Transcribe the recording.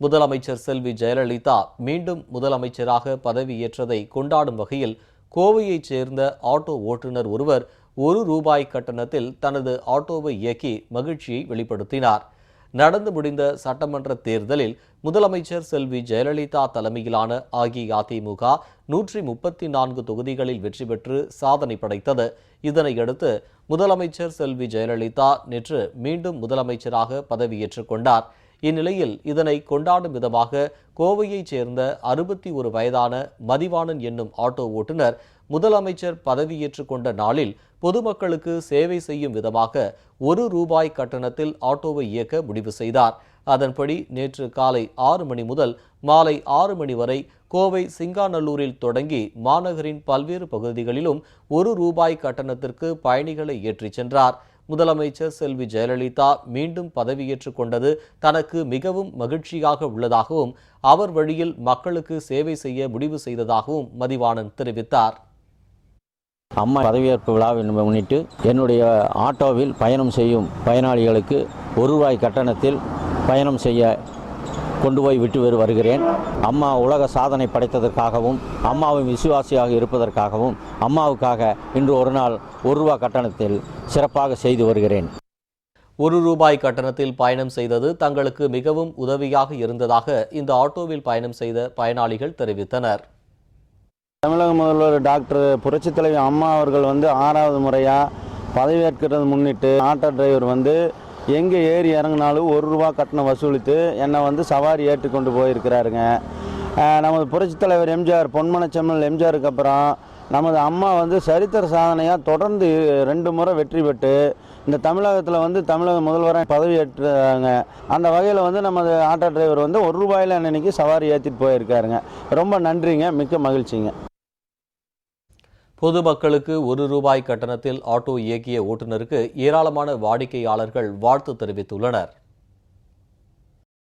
முதலமைச்சர் செல்வி ஜெயலலிதா மீண்டும் முதலமைச்சராக பதவியேற்றதை கொண்டாடும் வகையில் கோவையைச் சேர்ந்த ஆட்டோ ஓட்டுநர் ஒருவர் ஒரு ரூபாய் கட்டணத்தில் தனது ஆட்டோவை இயக்கி மகிழ்ச்சியை வெளிப்படுத்தினார். நடந்து முடிந்த சட்டமன்ற தேர்தலில் முதலமைச்சர் செல்வி ஜெயலலிதா தலைமையிலான அஇஅதிமுக நூற்றி முப்பத்தி நான்கு தொகுதிகளில் வெற்றி பெற்று சாதனை படைத்தது. இதனையடுத்து முதலமைச்சர் செல்வி ஜெயலலிதா நேற்று மீண்டும் முதலமைச்சராக பதவியேற்றுக் கொண்டார். இந்நிலையில் இதனை கொண்டாடும் விதமாக கோவையைச் சேர்ந்த அறுபத்தி ஒரு வயதான மதிவாணன் என்னும் ஆட்டோ ஓட்டுநர் முதலமைச்சர் பதவியேற்றுக் கொண்ட நாளில் பொதுமக்களுக்கு சேவை செய்யும் விதமாக ஒரு ரூபாய் கட்டணத்தில் ஆட்டோவை இயக்க முடிவு செய்தார். அதன்படி நேற்று காலை ஆறு மணி முதல் மாலை ஆறு மணி வரை கோவை சிங்காநல்லூரில் தொடங்கி மாநகரின் பல்வேறு பகுதிகளிலும் ஒரு ரூபாய் கட்டணத்திற்கு பயணிகளை ஏற்றிச் சென்றார். முதலமைச்சர் செல்வி ஜெயலலிதா மீண்டும் பதவியேற்றுக் கொண்டது தனக்கு மிகவும் மகிழ்ச்சியாக உள்ளதாகவும் அவர் வழியில் மக்களுக்கு சேவை செய்ய முடிவு செய்ததாகவும் மதிவாணன் தெரிவித்தார். அம்மா பதவியேற்பு விழாவை முன்னிட்டு என்னுடைய ஆட்டோவில் பயணம் செய்யும் பயனாளிகளுக்கு ஒரு ரூபாய் கட்டணத்தில் பயணம் செய்ய கொண்டு போய் விட்டு வரு வருகிறேன். அம்மா உலக சாதனை படைத்ததற்காகவும் அம்மாவின் விசுவாசியாக இருப்பதற்காகவும் அம்மாவுக்காக இன்று ஒரு நாள் ஒரு ரூபாய் கட்டணத்தில் சிறப்பாக செய்து வருகிறேன். ஒரு ரூபாய் கட்டணத்தில் பயணம் செய்தது தங்களுக்கு மிகவும் உதவியாக இருந்ததாக இந்த ஆட்டோவில் பயணம் செய்த பயனாளிகள் தெரிவித்தனர். தமிழக முதல்வர் டாக்டர் புரட்சித் தலைவி அம்மா அவர்கள் வந்து ஆறாவது முறையாக பதவியேற்கிறது முன்னிட்டு ஆட்டோ டிரைவர் வந்து எங்கே ஏறி இறங்கினாலும் ஒரு ரூபா கட்டணம் வசூலித்து என்னை வந்து சவாரி ஏற்றி கொண்டு போயிருக்கிறாருங்க நமது புரட்சித் தலைவர் எம்ஜிஆர் பொன்மனச்செம்மல் எம்ஜிஆருக்கு அப்புறம் நமது அம்மா வந்து சரித்திர சாதனையாக தொடர்ந்து ரெண்டு முறை வெற்றி பெற்று இந்த தமிழகத்தில் வந்து தமிழக முதல்வராக பதவி ஏற்றுறாங்க அந்த வகையில் வந்து நமது ஆட்டோ டிரைவர் வந்து ஒரு ரூபாயில் அன்னைக்கு சவாரி ஏற்றிட்டு போயிருக்காருங்க. ரொம்ப நன்றிங்க மிக்க மகிழ்ச்சிங்க. பொதுமக்களுக்கு ஒரு ரூபாய் கட்டணத்தில் ஆட்டோ இயக்கிய ஓட்டுநருக்கு ஏராளமான வாடிக்கையாளர்கள் வாழ்த்து தெரிவித்துள்ளனர்.